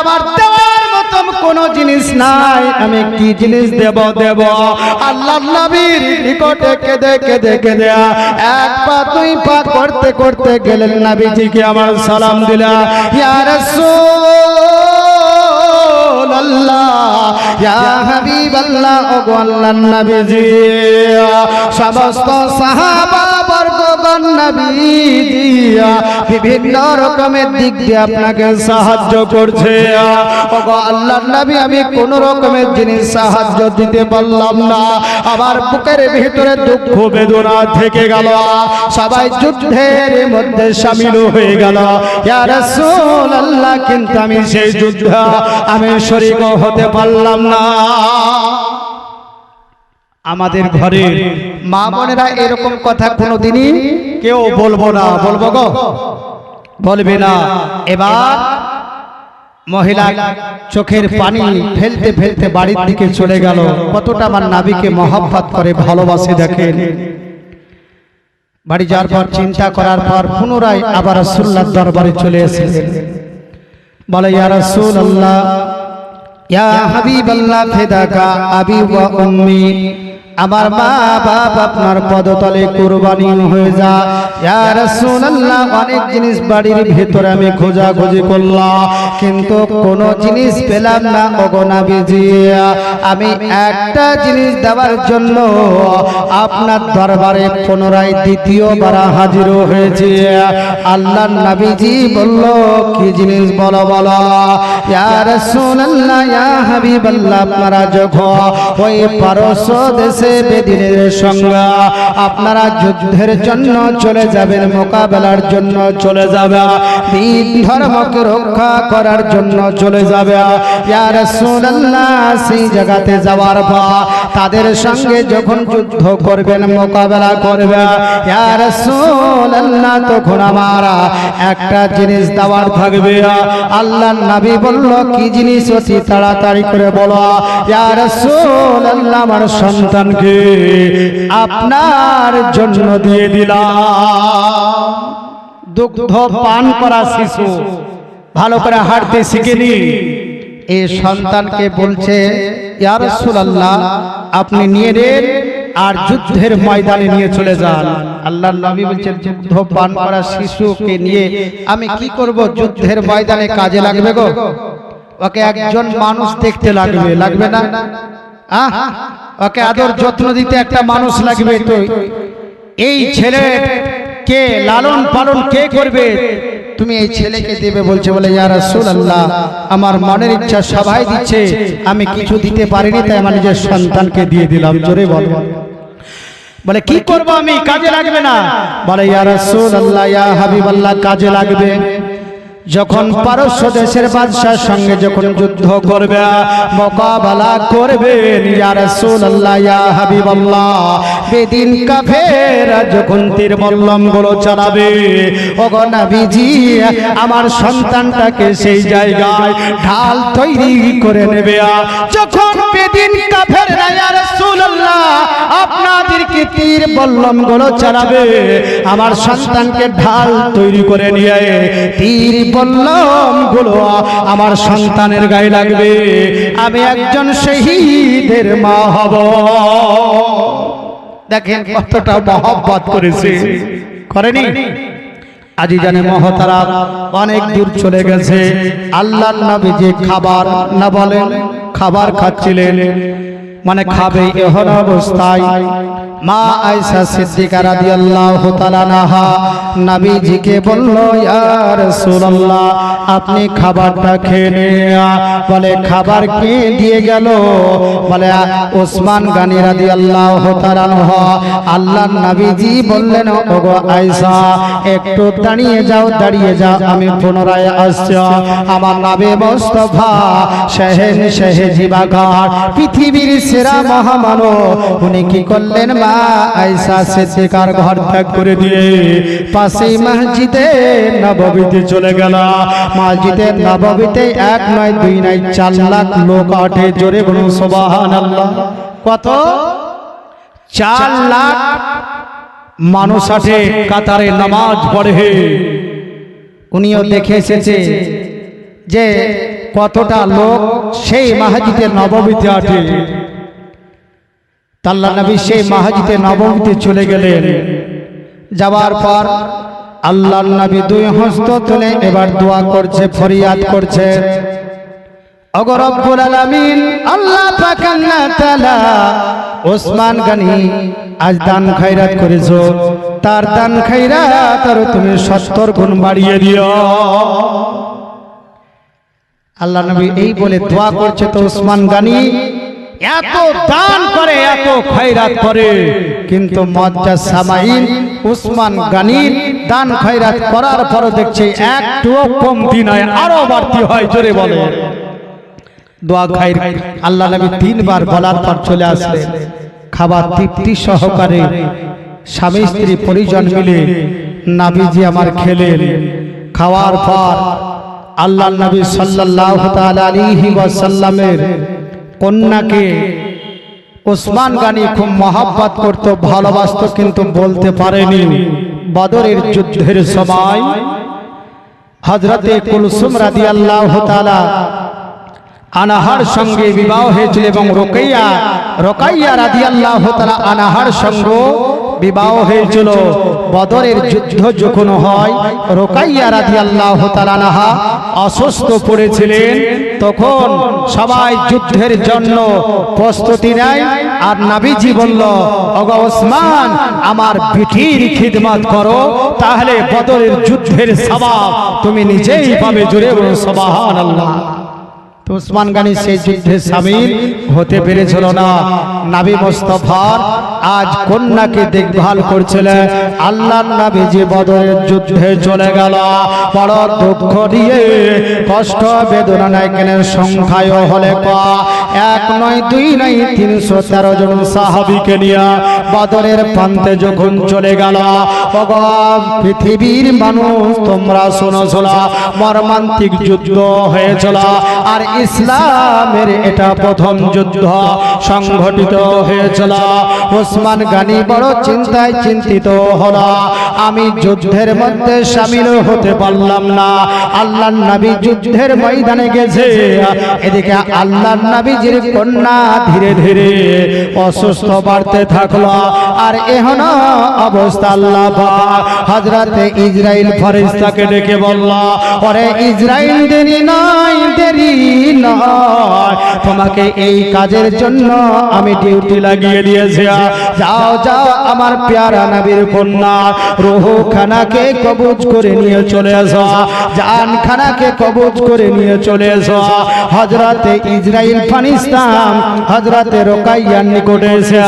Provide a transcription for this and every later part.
আমার দেওয়ার মতন কোন জিনিস নাই। আমি কি জিনিস দেব দেব? আল্লাহ নবীর নিকটে কেঁদে কেঁদে কেঁদে। এক পা, দুই পা করতে করতে গেলেন নবীজিকে আমার সালাম দিলা ইয়া রাসূল আল্লাহ ইয়া হাবিব আল্লাহ আল্লাহর নবীজি। সমস্ত সাহাবা বর্গগণ নবীজি বিভিন্ন রকমের দিক দিয়ে আপনাকে সাহায্য করছে। ও গো আল্লাহর নবী, আমি কোন রকমের জিনিস সাহায্য দিতে পারলাম না। আমার বুকের ভিতরে দুঃখ, বেদনা থেকে গেল। সবাই যুদ্ধের মধ্যে সামিল হয়ে গেল। ইয়া রাসূলুল্লাহ, কিন্তু আমি সেই যুদ্ধ আমি শরীক হতে পারলাম না। আমাদের ঘরে মা বোনেরা এরকম কথা কোনোদিনই কেউ বলব না। বলব গো। বলবে না। এবার মহিলা চোখের পানি ফেলতে ফেলতে বাড়ির দিকে চলে গেল। কতটা আমার নাবিকে মহাব্বত করে ভালোবাসে দেখেন। বাড়ি যাওয়ার পর চিন্তা করার পর পুনরায় আবার রাসূলুল্লাহর দরবারে চলে এসেছেন বলে ইয়া রাসূলুল্লাহ ইয়া হাবিবাল্লাহ ফিদাকা আবি ওয়া উম্মি আমার মা বাপ আপনার পদতলে কুরবানি হয়ে যা। ইয়া রাসূলুল্লাহ, অনেক জিনিস বাড়ির ভেতরে আমি খোঁজাখুঁজি করলাম, কিন্তু কোনো জিনিস পেলাম না, ওগো নবীজি। আমি একটা জিনিস দেওয়ার জন্য আপনার দরবারে পুনরায় দ্বিতীয়বার হাজির হয়েছে। আল্লাহ নবীজি বলল, কি জিনিস বলো বলো? ইয়া রাসূলুল্লাহ, ইয়া হাবিবাল্লাহ, আপনারা যখন ওই পারস্য দেশে বেদিনের সঙ্গে আপনারা যুদ্ধের জন্য চলে যাবেন, মোকাবেলার জন্য চলে যাবে দিন ধর্মকে রক্ষা করার জন্য চলে যাবে ইয়া রাসূলুল্লাহ, সেই জায়গাতে যাওয়ার পর তাদের সঙ্গে যখন যুদ্ধ করবেন, মোকাবেলা করবে ইয়া রাসূলুল্লাহ, তখন আমার একটা জিনিস দেওয়ার থাকবে। আল্লাহ নবী বলল, কি জিনিস অতি তাড়াতাড়ি করে বলো? ইয়া রাসূলুল্লাহ, আমার সন্তানকে আপনার জন্য দিয়ে দিলাম। দুগ্ধ পান করা শিশু, ভালো করে হাঁটতে শিখেনি। এ সন্তানকে বলছে, ইয়া রাসূলুল্লাহ, আপনি নিয়ে নেন আর যুদ্ধের ময়দানে নিয়ে চলে যান। আল্লাহর নবী বলছেন যুদ্ধ পান করা শিশুকে নিয়ে আমি কি করব? যুদ্ধের ময়দানে কাজে লাগবে গো? ওকে একজন মানুষ দেখতে লাগবে লাগবে না? আহ, ওকে আদর যত্ন দিতে একটা মানুষ লাগবে তো। এই ছেলে কে লালন পালন কে করবে? তুমি এই ছেলেকে দেবে বলছে, বলে, ইয়া রাসূলুল্লাহ, আমার মনের ইচ্ছা সবাই দিচ্ছে, আমি কিছু দিতে পারিনি, তাই আমার নিজের সন্তানকে দিয়ে দিলাম। জোরে বল। বলে, কি করব আমি? কাজে লাগবে না? বলে, ইয়া রাসূলুল্লাহ, ইয়া হাবিবাল্লাহ, কাজে লাগবে। যখন পারস্য দেশের বাদশার সঙ্গে যখন যুদ্ধ করবে মোকাবেলা করবে ইয়া রাসূলুল্লাহ ইয়া হাবিবাল্লাহ। বেদিন কাফের যখন তীর মল্লমগুলো চালাবে ওগো নবীজি আমার সন্তানটাকে সেই জায়গায় ঢাল তৈরি করে নেবে। যখন বেদিন কাফের ইয়া রাসূলুল্লাহ আপনাদেরকে তীর বল্লমগুলো চালাবে। আমার সন্তানকে ঢাল তৈরি করে নিয়ে তীর বল্লমগুলো আমার সন্তানের গায়ে লাগবে। আমি একজন শহীদের মা হব। দেখেন কতটা মহব্বত করেছে। করেনি? আজি জানে মহতারা অনেক দূর চলে গেছে। আল্লাহ নবী যে খাবার না বলেন, খাবার খাচ্ছিলেন। মানে খাবে এহন অবস্থায়। মা আয়সা সিদ্দিকা রাদিয়াল্লাহু তাআলা নাহা নবীজিকে বলল, ইয়া রাসূলুল্লাহ, আপনি খাবারটা খেয়ে বলে, খাবার কে দিয়ে গেল? বলে, ওসমান গানি রাদিয়াল্লাহু তাআলা আনহু আল্লাহর নবীজি বললেন, ওগো আয়েশা, একটু দাঁড়িয়ে যাও দাঁড়িয়ে যাও, আমি পুনরায় আসছি। আমার নাবে মোস্তফা শাহেন শাহে জিবাগার পৃথিবীর সেরা মহামানব। উনি কি করলেন মা আয়েশা সিদ্দিকার ঘর ত্যাগ করে দিয়ে পাশেই মসজিদে নববীতে চলে গেল। মসজিদে নববীতে এক নয় দুই নয় চার লাখ লোক আটে জোরে বলুন সুবহানাল্লাহ। কত? চার লাখ মানুষ আটে কাতারে নামাজ পড়ে। উনিও দেখে এসেছে যে কতটা লোক সেই মাহাজিতে নবমীতে আটে তাল্লা নবী সেই মাহাজিতে নবমীতে চলে গেলেন। যাবার পর আল্লাহ নবী দুই হস্ত তুলে এবার দোয়া করছে, ফরিয়াদ করছে। আল্লাহ আল্লাহ ওসমান গনি আজ দান করেছ। তার তুমি 70 গুণ বাড়িয়ে দিও। নবী এই বলে দোয়া করছে তো ওসমান গানি এত দান করে এত খয়রাত করে। কিন্তু মজ্জা সামাইন উসমান গানির দান খয়রাত করার পর দেখছে একটুও কমতি নয় আরও বাড়তি হয় জোরে বলে দোয়া খাই আল্লাহ নবী তিনবার বলার পর চলে আসলেন। খাবার তৃপ্তি সহকারে স্বামী স্ত্রী পরিজন মিলে নাবিজি আমার খেলেন। খাওয়ার পর আল্লাহ নবী সাল্লাল্লাহু তাআলা আলাইহি ওয়াসাল্লামের কন্যাকে ওসমান গানি খুব মহাব্বাত করত, ভালোবাসত, কিন্তু বলতে পারেনি। বাদরের যুদ্ধের সময় হজরতে কুলসুম রাজি আল্লাহ আনাহার সঙ্গে বিবাহ হয়েছিল এবং রোকাইয়া রোকাইয়া রাদি আল্লাহ আনাহার সঙ্গে বিবাহ হয়েছিল। বদরের যুদ্ধ যখন হয়, রোকাইয়া রাদিয়াল্লাহু তাআলা আনাহা অসুস্থ পড়েছিলেন। তখন সবাই যুদ্ধের জন্য প্রস্তুতি নেয়। আর নাবিজি বলল ওসমান, আমার পিঠির খিদমত করো। তাহলে বদরের যুদ্ধের সবাব তুমি নিজেই পাবে জুড়ে বলো সুবহানাল্লাহ। তো উসমান গানি সেই যুদ্ধে সামিল হতে পেরেছিল না। নাবি মোস্তফার আজ কন্যাকে দেখভাল করছিলেন আল্লাহ নাবি যে বদরের যুদ্ধে চলে গেল। বড় দুঃখ দিয়ে কষ্ট, বেদনা নাই কেন সংখ্যায় হলে ক এক নয়, দুই নয়, তিনশো তেরো জন সাহাবিকে নিয়ে বদরের প্রান্তে যখন চলে গেল পৃথিবীর মানুষ, তোমরা শোনো, মর্মান্তিক যুদ্ধ হয়েছিল। আর ইসলামের এটা প্রথম যুদ্ধ সংঘটিত হয়েছিল। ওসমান গানি বড় চিন্তায় চিন্তিত হলো। আমি যুদ্ধের মধ্যে সামিল হতে পারলাম না। আল্লাহ নবী যুদ্ধের ময়দানে গেছে। এদিকে আল্লাহ নবীজির কন্যা ধীরে ধীরে অসুস্থ বাড়তে থাকল। আর এহন অবস্থা আল্লাহ বাবা ইসরাইল ফরিস্তাকে ডেকে বলল, ওরে ইসরাইল দেরি নয় দেরি। নয়। তোমাকে এই কাজের জন্য আমি ডিউটি লাগিয়ে দিয়েছি। যাও যাও, আমার পেয়ারা নবীর কন্যা। রোহু খানাকে কবুজ করে নিয়ে চলে আসো জান খানাকে কবুজ করে নিয়ে চলে এসো। হজরতে ইসরাইল ফানিস্তান হজরতে রোকাইয়ার নিকটে এসে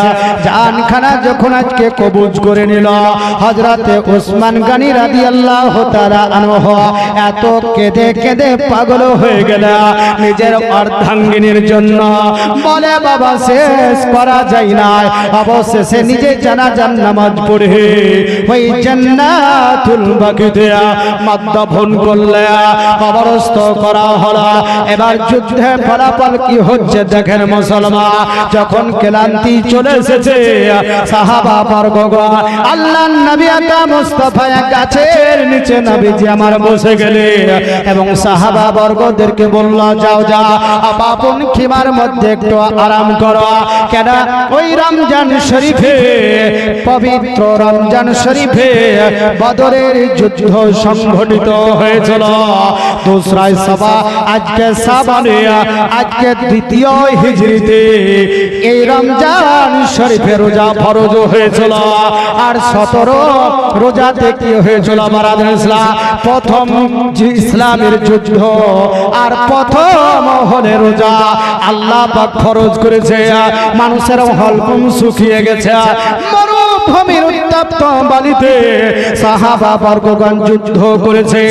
জান খানা যখন আজকে কবুজ করে নিল হজরতে ওসমান গানি রাদি আল্লাহ তারা আনহ এত কেঁদে কেঁদে পাগল হয়ে গেল। নিজের অর্ধাঙ্গিনীর জন্য। বলে, বাবা, শেষ করা যায় না। অবশেষে নিজে জানাজান নামাজ পড়ে ওই জান্নাতুল করলে করা এবার যুদ্ধে ফলাফল কি হচ্ছে দেখেন মুসলমান। যখন ক্লান্তি চলে এসেছে, সাহাবা বর্গগণ আল্লাহ নবী আতা মুস্তাফা গাছের নিচে নবীজি আমার বসে গেলে এবং সাহাবা বর্গদেরকে বলল যাও যা আপন খিমার মধ্যে একটু আরাম করো। কেন ওই রমজান শরীফে, পবিত্র রমজান শরীফে বদরের যুদ্ধ সংঘটিত হয়েছিল। দোসরাই সভা আজকে সাবানে আজকে দ্বিতীয় হিজড়িতে এই রমজান শরীফে রোজা ফরজ হয়েছিল। আর সতেরো রোজাতে কি হয়েছিল আমার ইসলাম। প্রথম ইসলামের যুদ্ধ। আর প্রথম আল্লাহ পাক করেছে। মানুষের হলকুম শুকিয়ে গেছে? মরুভূমির যুদ্ধ করেছে।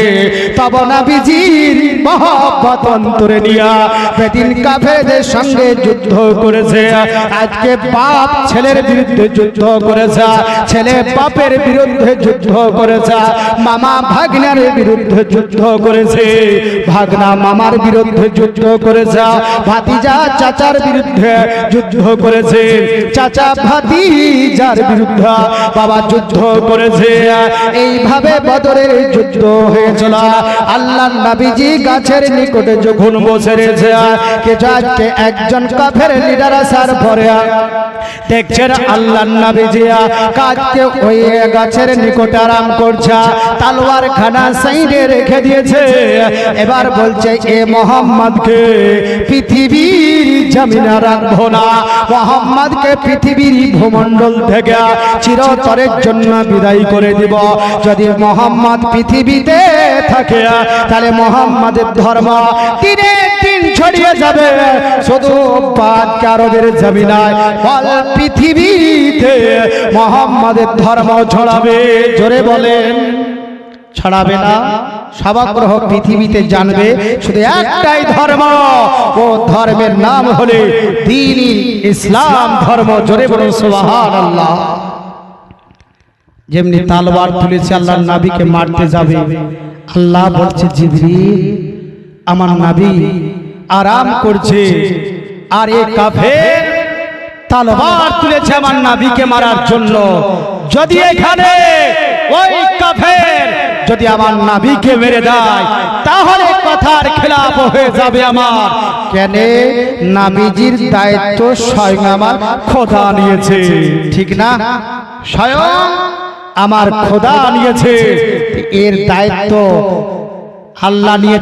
সঙ্গে যুদ্ধ করেছে। আজকে বাপ ছেলের বিরুদ্ধে যুদ্ধ করেছে। ছেলে বাপের বিরুদ্ধে যুদ্ধ করেছে। মামা বিরুদ্ধে যুদ্ধ করেছে। ভাগনা মামার বিরুদ্ধে যুদ্ধ করেছে। ভাতিজা চাচার বিরুদ্ধে যুদ্ধ করেছে। চাচা ভাতিজার বিরুদ্ধে যোদ্ধা বাবা যুদ্ধ করেছে। এইভাবে বদরের যুদ্ধ হয়েছিল। আল্লাহ নবীজি গাছের নিকটে যখন বসে রয়েছে কিছু আজকে একজন কাফের লিডার আসার পরে দেখছেন আল্লাহ নবীজি কাজকে ওই গাছের নিকটে আরাম করছে তালোয়ার খানা সাইডে রেখে দিয়েছে। এবার বলছে, এ মোহাম্মদকে পৃথিবীর জমিনে রাখব না। মোহাম্মদকে পৃথিবীর ভূমণ্ডল থেকে চিরতরের জন্য বিদায় করে দিব। যদি মোহাম্মদ পৃথিবীতে থাকে, তাহলে মোহাম্মদের ধর্ম দিনে দিন ছড়িয়ে যাবে। শুধু পাঁচ কারোদের জমিনায়, বল পৃথিবীতে মোহাম্মদের ধর্ম ছড়াবে। জোরে বলেন, ছড়াবে না। সবাগ্রহ পৃথিবীতে জানবে শুধু একটাই ধর্ম, ও ধর্মের নাম হলে দিনই ইসলাম ধর্ম। জোরে বলুন সুবহান আল্লাহ যেমনি তালবার তুলেছে আল্লাহ নাবিকে মারতে যাবে। আল্লাহ বলছে জিবরিল আমার নাবি আরাম করছে। আর এ কাফের তালবার তুলেছে আমার নাবিকে মারার জন্য। যদি এখানে ওই কাফের যদি আমার নাবিকে মেরে দেয় তাহলে কথার খেলাপ হয়ে যাবে আমার। কেন? নাবিজির দায়িত্ব স্বয়ং আমার খোদা নিয়েছে। ঠিক না? স্বয়ং আমার খোদা নিয়েছে এর দায়িত্ব আল্লাহ নিয়ে